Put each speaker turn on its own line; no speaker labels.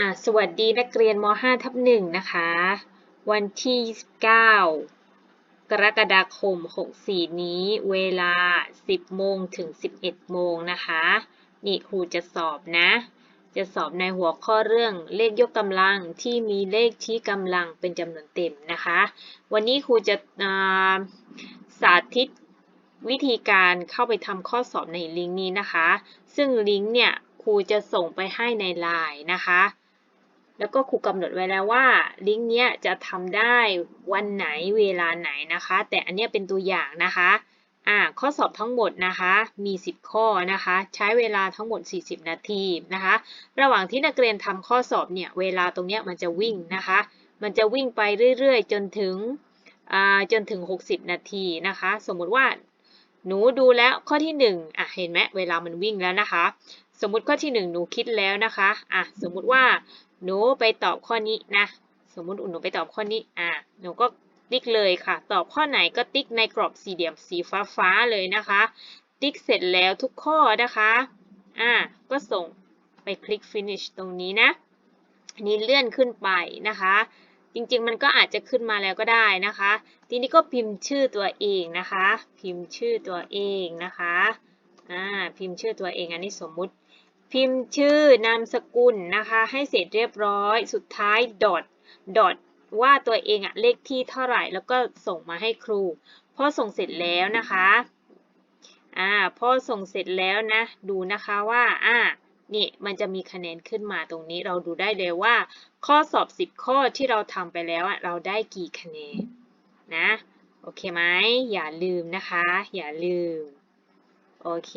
อ่าสวัสดีนักเรียนม .5 ทับหนึ่งนะคะ วันที่ 29 กรกฎาคม 64 นี้ เวลา 10 โมงถึง 11 โมงนะคะ นี่ครูจะสอบนะ จะสอบในหัวข้อเรื่องเลขยกกำลังที่มีเลขที่กำลังเป็นจำนวนเต็มนะคะ วันนี้ครูจะาสาธิตวิธีการเข้าไปทำข้อสอบในลิงก์นี้นะคะ ซึ่งลิงก์เนี่ยครูจะส่งไปให้ในไลน์นะคะ แล้วก็ครูกำหนดไว้แล้วว่าลิงก์เนี้ยจะทำได้วันไหนเวลาไหนนะคะ แต่อันเนี้ยเป็นตัวอย่างนะคะอ่าข้อสอบทั้งหมดนะคะมี 10 ข้อนะคะ ใช้เวลาทั้งหมด 40 นาทีนะคะ ระหว่างที่นักเรียนทำข้อสอบเนี่ยเวลาตรงเนี้ยมันจะวิ่งนะคะ มันจะวิ่งไปเรื่อยๆ จนถึงอ่าจนถึง 60 นาทีนะคะ สมมุติว่าหนูดูแล้วข้อที่1อะเห็นไหมเวลามันวิ่งแล้วนะคะ สมมติข้อที่ 1 หนูคิดแล้วนะคะอะสมมุติว่า หนูไปตอบข้อนี้นะ สมมุติหนูไปตอบข้อนี้ อะ หนูก็ติ๊กเลยค่ะ ตอบข้อไหนก็ติ๊กในกรอบสี่เหลี่ยมสีฟ้าฟ้าๆเลยนะคะ ติ๊กเสร็จแล้วทุกข้อนะคะ อะ ก็ส่งไปคลิก finish ตรงนี้นะอันนี้เลื่อนขึ้นไปนะคะ จริงๆมันก็อาจจะขึ้นมาแล้วก็ได้นะคะ ทีนี้ก็พิมพ์ชื่อตัวเองนะคะ พิมพ์ชื่อตัวเองนะคะ อ่า พิมพ์ชื่อตัวเองอันนี้สมมุติ พิมพ์ชื่อนามสกุลนะคะให้เสร็จเรียบร้อยสุดท้ายดอทดอทว่าตัวเองอะเลขที่เท่าไหร่แล้วก็ส่งมาให้ครูพอส่งเสร็จแล้วนะคะอ่าพอส่งเสร็จแล้วนะ ดูนะคะว่าอ่านี่มันจะมีคะแนนขึ้นมาตรงนี้เราดูได้เลยว่า ข้อสอบ 10 ข้อที่เราทำไปแล้วอะเราได้กี่คะแนนนะโอเคไหมอย่าลืมนะคะ อย่าลืม โอเค